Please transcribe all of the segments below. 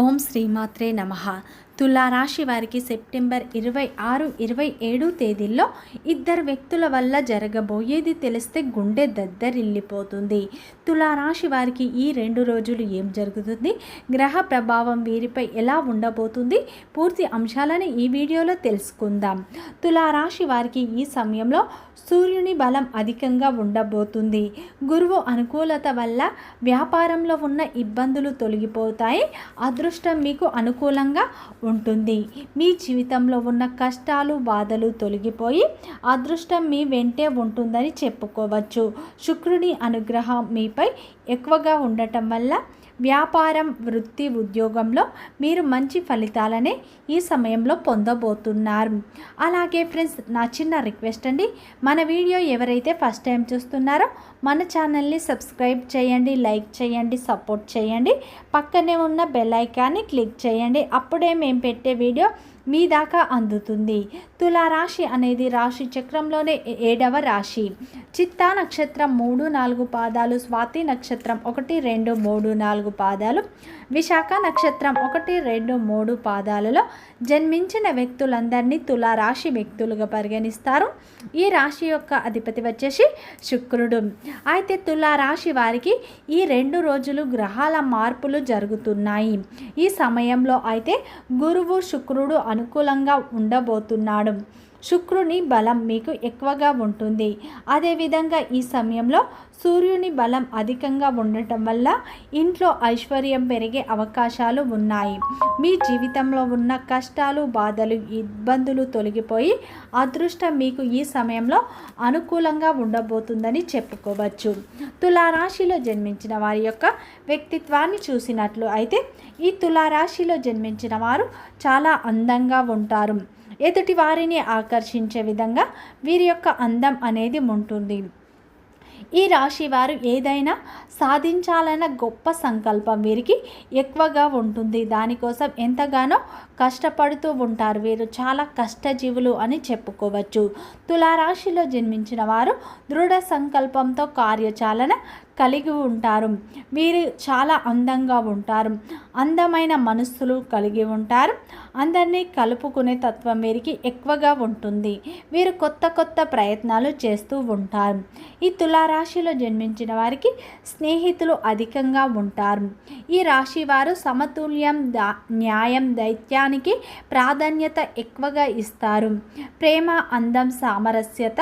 ఓం శ్రీమాత్రే నమ. తులారాశి వారికి సెప్టెంబర్ ఇరవై ఆరు ఇరవై ఏడు తేదీల్లో ఇద్దరు వ్యక్తుల వల్ల జరగబోయేది తెలిస్తే గుండె దద్దరిల్లిపోతుంది. తులారాశి వారికి ఈ రెండు రోజులు ఏం జరుగుతుంది? గ్రహ ప్రభావం వీరిపై ఎలా ఉండబోతుంది? పూర్తి అంశాలను ఈ వీడియోలో తెలుసుకుందాం. తులారాశి వారికి ఈ సమయంలో సూర్యుని బలం అధికంగా ఉండబోతుంది. గురువు అనుకూలత వల్ల వ్యాపారంలో ఉన్న ఇబ్బందులు తొలగిపోతాయి. అదృష్టం మీకు అనుకూలంగా ఉంటుంది. మీ జీవితంలో ఉన్న కష్టాలు బాధలు తొలగిపోయి అదృష్టం మీ వెంటే ఉంటుందని చెప్పుకోవచ్చు. శుక్రుని అనుగ్రహం మీపై ఎక్కువగా ఉండటం వల్ల వ్యాపారం వృత్తి ఉద్యోగంలో మీరు మంచి ఫలితాలనే ఈ సమయంలో పొందబోతున్నారు. అలాగే ఫ్రెండ్స్ నా చిన్న రిక్వెస్ట్ అండి. మన వీడియో ఎవరైతే ఫస్ట్ టైం చూస్తున్నారో మన ఛానల్ని సబ్స్క్రైబ్ చేయండి లైక్ చేయండి సపోర్ట్ చేయండి. పక్కనే ఉన్న బెల్ ఐకాన్ని క్లిక్ చేయండి. అప్పుడే మేము పెట్టే వీడియో మీ దాకా అందుతుంది. తులారాశి అనేది రాశి చక్రంలోనే ఏడవ రాశి. చిత్తా నక్షత్రం మూడు నాలుగు పాదాలు స్వాతి నక్షత్రం ఒకటి రెండు మూడు నాలుగు పాదాలు విశాఖ నక్షత్రం ఒకటి రెండు మూడు పాదాలలో జన్మించిన వ్యక్తులందరినీ తులారాశి వ్యక్తులుగా పరిగణిస్తారు. ఈ రాశి యొక్క అధిపతి వచ్చేసి శుక్రుడు. అయితే తులారాశి వారికి ఈ రెండు రోజులు గ్రహాల మార్పులు జరుగుతున్నాయి. ఈ సమయంలో అయితే గురువు శుక్రుడు అనుకూలంగా ఉండబోతున్నాడు. శుక్రుని బలం మీకు ఎక్కువగా ఉంటుంది. అదేవిధంగా ఈ సమయంలో సూర్యుని బలం అధికంగా ఉండటం వల్ల ఇంట్లో ఐశ్వర్యం పెరిగే అవకాశాలు ఉన్నాయి. మీ జీవితంలో ఉన్న కష్టాలు బాధలు ఇబ్బందులు తొలగిపోయి అదృష్టం మీకు ఈ సమయంలో అనుకూలంగా ఉండబోతుందని చెప్పుకోవచ్చు. తులారాశిలో జన్మించిన వారి యొక్క వ్యక్తిత్వాన్ని చూసినట్లు అయితే ఈ తులారాశిలో జన్మించిన వారు చాలా అందంగా ఉంటారు. ఎదుటి వారిని ఆకర్షించే విధంగా వీరి యొక్క అందం అనేది ఉంటుంది. ఈ రాశి వారు ఏదైనా సాధించాలన్న గొప్ప సంకల్పం వీరికి ఎక్కువగా ఉంటుంది. దానికోసం ఎంతగానో కష్టపడుతూ ఉంటారు. వీరు చాలా కష్టజీవులు అని చెప్పుకోవచ్చు. తులారాశిలో జన్మించిన వారు దృఢ సంకల్పంతో కార్యచాలన కలిగి ఉంటారు. వీరు చాలా అందంగా ఉంటారు. అందమైన మనస్సులు కలిగి ఉంటారు. అందరినీ కలుపుకునే తత్వం వీరికి ఎక్కువగా ఉంటుంది. వీరు కొత్త కొత్త ప్రయత్నాలు చేస్తూ ఉంటారు. ఈ తులారాశిలో జన్మించిన వారికి స్నేహితులు అధికంగా ఉంటారు. ఈ రాశి వారు సమతుల్యం దా న్యాయం దైత్యానికి ప్రాధాన్యత ఎక్కువగా ఇస్తారు. ప్రేమ అందం సామరస్యత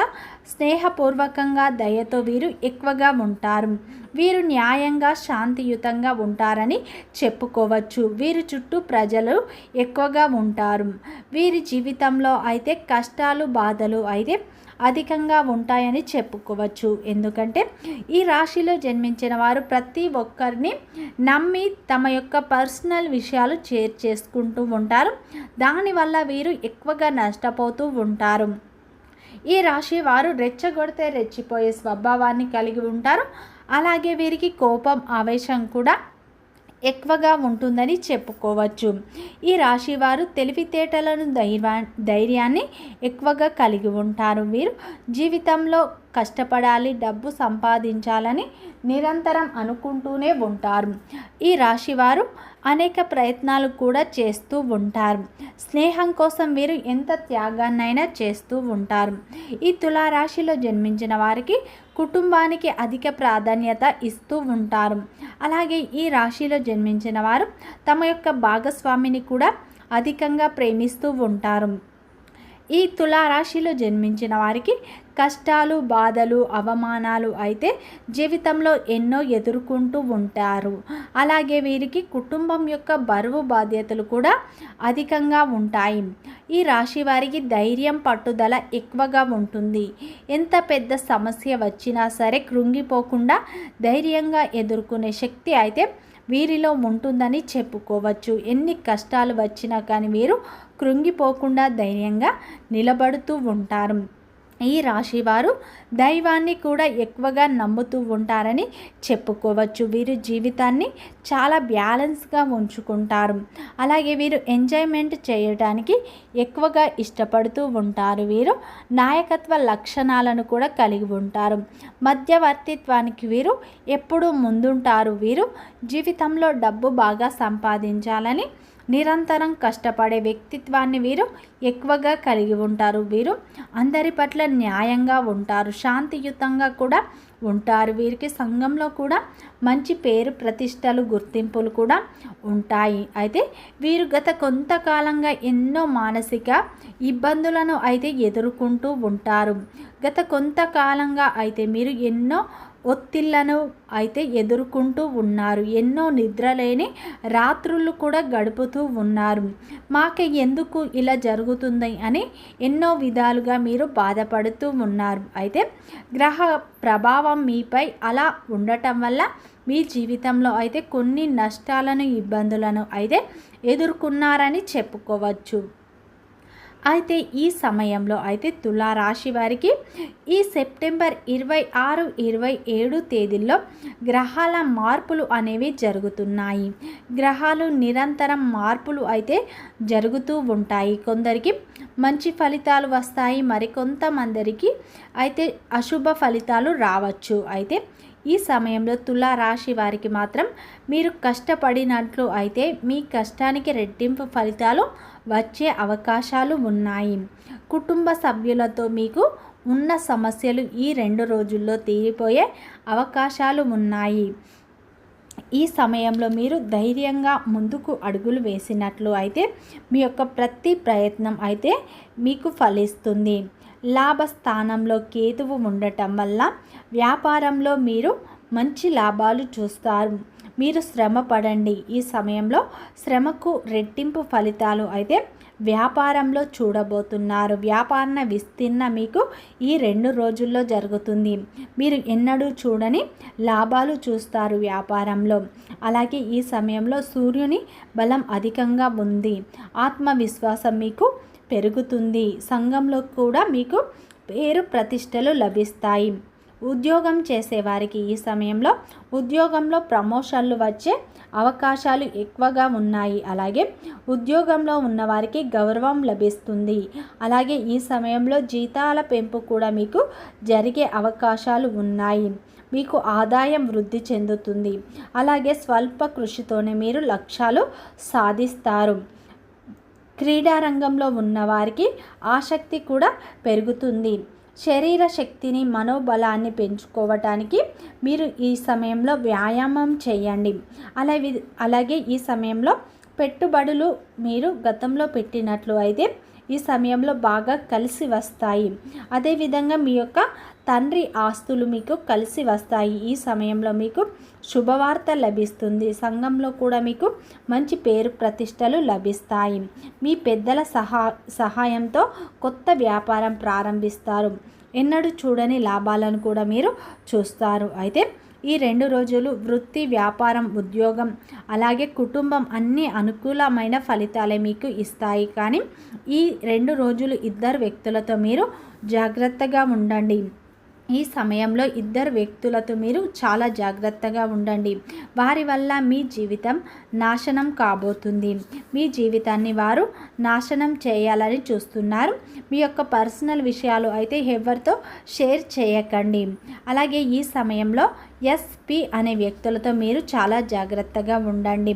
స్నేహపూర్వకంగా దయతో వీరు ఎక్కువగా ఉంటారు. వీరు న్యాయంగా శాంతియుతంగా ఉంటారని చెప్పుకోవచ్చు. వీరి చుట్టూ ప్రజలు ఎక్కువగా ఉంటారు. వీరి జీవితంలో అయితే కష్టాలు బాధలు అయితే అధికంగా ఉంటాయని చెప్పుకోవచ్చు. ఎందుకంటే ఈ రాశిలో జన్మించిన వారు ప్రతి ఒక్కరిని నమ్మి తమ యొక్క పర్సనల్ విషయాలు షేర్ చేసుకుంటూ ఉంటారు. దానివల్ల వీరు ఎక్కువగా నష్టపోతూ ఉంటారు. ఈ రాశి వారు రెచ్చగొడితే రెచ్చిపోయే స్వభావాన్ని కలిగి ఉంటారు. అలాగే వీరికి కోపం ఆవేశం కూడా ఎక్కువగా ఉంటుందని చెప్పుకోవచ్చు. ఈ రాశి వారు తెలివితేటలను ధైర్యా ధైర్యాన్ని ఎక్కువగా కలిగి ఉంటారు. వీరు జీవితంలో కష్టపడాలి డబ్బు సంపాదించాలని నిరంతరం అనుకుంటూనే ఉంటారు. ఈ రాశివారు అనేక ప్రయత్నాలు కూడా చేస్తూ ఉంటారు. స్నేహం కోసం వీరు ఎంత త్యాగాన్నైనా చేస్తూ ఉంటారు. ఈ తులారాశిలో జన్మించిన వారికి కుటుంబానికి అధిక ప్రాధాన్యత ఇస్తూ ఉంటారు. అలాగే ఈ రాశిలో జన్మించిన వారు తమ యొక్క భాగస్వామిని కూడా అధికంగా ప్రేమిస్తూ ఉంటారు. ఈ తులారాశిలో జన్మించిన వారికి కష్టాలు బాధలు అవమానాలు అయితే జీవితంలో ఎన్నో ఎదుర్కొంటూ ఉంటారు. అలాగే వీరికి కుటుంబం యొక్క బరువు బాధ్యతలు కూడా అధికంగా ఉంటాయి. ఈ రాశి వారికి ధైర్యం పట్టుదల ఎక్కువగా ఉంటుంది. ఎంత పెద్ద సమస్య వచ్చినా సరే కృంగిపోకుండా ధైర్యంగా ఎదుర్కొనే శక్తి అయితే వీరిలో ఉంటుందని చెప్పుకోవచ్చు. ఎన్ని కష్టాలు వచ్చినా కానీ వీరు కృంగిపోకుండా ధైర్యంగా నిలబడుతూ ఉంటారు. ఈ రాశి వారు దైవాన్ని కూడా ఎక్కువగా నమ్ముతూ ఉంటారని చెప్పుకోవచ్చు. వీరు జీవితాన్ని చాలా బ్యాలెన్స్గా ఉంచుకుంటారు. అలాగే వీరు ఎంజాయ్మెంట్ చేయడానికి ఎక్కువగా ఇష్టపడుతూ ఉంటారు. వీరు నాయకత్వ లక్షణాలను కూడా కలిగి ఉంటారు. మధ్యవర్తిత్వానికి వీరు ఎప్పుడూ ముందుంటారు. వీరు జీవితంలో డబ్బు బాగా సంపాదించాలని నిరంతరం కష్టపడే వ్యక్తిత్వాన్ని వీరు ఎక్కువగా కలిగి ఉంటారు. వీరు అందరి పట్ల న్యాయంగా ఉంటారు. శాంతియుతంగా కూడా ఉంటారు. వీరికి సంఘంలో కూడా మంచి పేరు ప్రతిష్టలు గుర్తింపులు కూడా ఉంటాయి. అయితే వీరు గత కొంతకాలంగా ఎన్నో మానసిక ఇబ్బందులను అయితే ఎదుర్కొంటూ ఉంటారు. గత కొంతకాలంగా అయితే మీరు ఎన్నో ఒత్తిళ్ళను అయితే ఎదుర్కొంటూ ఉన్నారు. ఎన్నో నిద్రలేని రాత్రులు కూడా గడుపుతూ ఉన్నారు. మాకు ఎందుకు ఇలా జరుగుతుంది అని ఎన్నో విధాలుగా మీరు బాధపడుతూ ఉన్నారు. అయితే గ్రహ ప్రభావం మీపై అలా ఉండటం వల్ల మీ జీవితంలో అయితే కొన్ని నష్టాలను ఇబ్బందులను అయితే ఎదుర్కొన్నారని చెప్పుకోవచ్చు. అయితే ఈ సమయంలో అయితే తులారాశి వారికి ఈ సెప్టెంబర్ ఇరవై ఆరు ఇరవై ఏడు తేదీల్లో గ్రహాల మార్పులు అనేవి జరుగుతున్నాయి. గ్రహాలు నిరంతరం మార్పులు అయితే జరుగుతూ ఉంటాయి. కొందరికి మంచి ఫలితాలు వస్తాయి. మరికొంతమందరికి అయితే అశుభ ఫలితాలు రావచ్చు. అయితే ఈ సమయంలో తులారాశి వారికి మాత్రం మీరు కష్టపడినట్లు అయితే మీ కష్టానికి రెట్టింపు ఫలితాలు వచ్చే అవకాశాలు ఉన్నాయి. కుటుంబ సభ్యులతో మీకు ఉన్న సమస్యలు ఈ రెండు రోజుల్లో తీరిపోయే అవకాశాలు ఉన్నాయి. ఈ సమయంలో మీరు ధైర్యంగా ముందుకు అడుగులు వేసినట్లు అయితే మీ యొక్క ప్రతి ప్రయత్నం అయితే మీకు ఫలిస్తుంది. లాభస్థానంలో కేతువు ఉండటం వల్ల వ్యాపారంలో మీరు మంచి లాభాలు చూస్తారు. మీరు శ్రమ పడండి. ఈ సమయంలో శ్రమకు రెట్టింపు ఫలితాలు అయితే వ్యాపారంలో చూడబోతున్నారు. వ్యాపార విస్తీర్ణ మీకు ఈ రెండు రోజుల్లో జరుగుతుంది. మీరు ఎన్నడూ చూడని లాభాలు చూస్తారు వ్యాపారంలో. అలాగే ఈ సమయంలో సూర్యుని బలం అధికంగా ఉంది. ఆత్మవిశ్వాసం మీకు పెరుగుతుంది. సంఘంలో కూడా మీకు పేరు ప్రతిష్టలు లభిస్తాయి. ఉద్యోగం చేసేవారికి ఈ సమయంలో ఉద్యోగంలో ప్రమోషన్లు వచ్చే అవకాశాలు ఎక్కువగా ఉన్నాయి. అలాగే ఉద్యోగంలో ఉన్నవారికి గౌరవం లభిస్తుంది. అలాగే ఈ సమయంలో జీతాల పెంపు కూడా మీకు జరిగే అవకాశాలు ఉన్నాయి. మీకు ఆదాయం వృద్ధి చెందుతుంది. అలాగే స్వల్ప కృషితోనే మీరు లక్ష్యాలు సాధిస్తారు. క్రీడారంగంలో ఉన్నవారికి ఆసక్తి కూడా పెరుగుతుంది. శరీర శక్తిని మనోబలాన్ని పెంచుకోవటానికి మీరు ఈ సమయంలో వ్యాయామం చేయండి. అలాగే అలాగే ఈ సమయంలో పెట్టుబడులు మీరు గతంలో పెట్టినట్లు అయితే ఈ సమయంలో బాగా కలిసి వస్తాయి. అదేవిధంగా మీ యొక్క తండ్రి ఆస్తులు మీకు కలిసి వస్తాయి. ఈ సమయంలో మీకు శుభవార్త లభిస్తుంది. సంఘంలో కూడా మీకు మంచి పేరు ప్రతిష్టలు లభిస్తాయి. మీ పెద్దల సహా సహాయంతో కొత్త వ్యాపారం ప్రారంభిస్తారు. ఎన్నడూ చూడని లాభాలను కూడా మీరు చూస్తారు. అయితే ఈ రెండు రోజులు వృత్తి వ్యాపారం ఉద్యోగం అలాగే కుటుంబం అన్ని అనుకూలమైన ఫలితాలే మీకు ఇస్తాయి. కానీ ఈ రెండు రోజులు ఇద్దరు వ్యక్తులతో మీరు జాగ్రత్తగా ఉండండి. ఈ సమయంలో ఇద్దరు వ్యక్తులతో మీరు చాలా జాగ్రత్తగా ఉండండి. వారి వల్ల మీ జీవితం నాశనం కాబోతుంది. మీ జీవితాన్ని వారు నాశనం చేయాలని చూస్తున్నారు. మీ యొక్క పర్సనల్ విషయాలు అయితే ఎవరితో షేర్ చేయకండి. అలాగే ఈ సమయంలో ఎస్పి అనే వ్యక్తులతో మీరు చాలా జాగ్రత్తగా ఉండండి.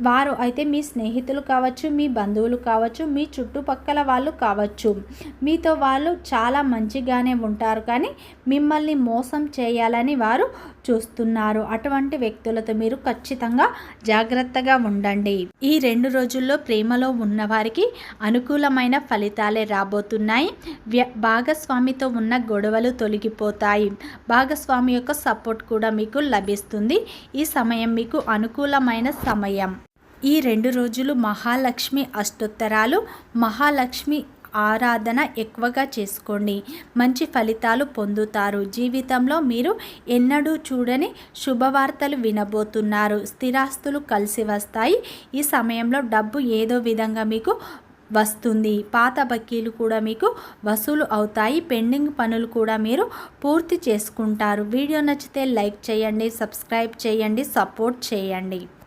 వారు అయితే మీ స్నేహితులు కావచ్చు మీ బంధువులు కావచ్చు మీ చుట్టుపక్కల వాళ్ళు కావచ్చు. మీతో వాళ్ళు చాలా మంచిగానే ఉంటారు కానీ మిమ్మల్ని మోసం చేయాలని వారు చూస్తున్నారు. అటువంటి వ్యక్తులతో మీరు ఖచ్చితంగా జాగ్రత్తగా ఉండండి. ఈ రెండు రోజుల్లో ప్రేమలో ఉన్నవారికి అనుకూలమైన ఫలితాలే రాబోతున్నాయి. వ్య భాగస్వామితో ఉన్న గొడవలు తొలగిపోతాయి. భాగస్వామి యొక్క సపోర్ట్ కూడా మీకు లభిస్తుంది. ఈ సమయం మీకు అనుకూలమైన సమయం. ఈ రెండు రోజులు మహాలక్ష్మి అష్టోత్తరాలు. మహాలక్ష్మి ఆరాధన ఎక్కువగా చేసుకోండి. మంచి ఫలితాలు పొందుతారు. జీవితంలో మీరు ఎన్నడూ చూడని శుభవార్తలు వినబోతున్నారు. స్థిరాస్తులు కలిసి వస్తాయి. ఈ సమయంలో డబ్బు ఏదో విధంగా మీకు వస్తుంది. పాత బకీలు కూడా మీకు వసూలు అవుతాయి. పెండింగ్ పనులు కూడా మీరు పూర్తి చేసుకుంటారు. వీడియో నచ్చితే లైక్ చేయండి సబ్స్క్రైబ్ చేయండి సపోర్ట్ చేయండి.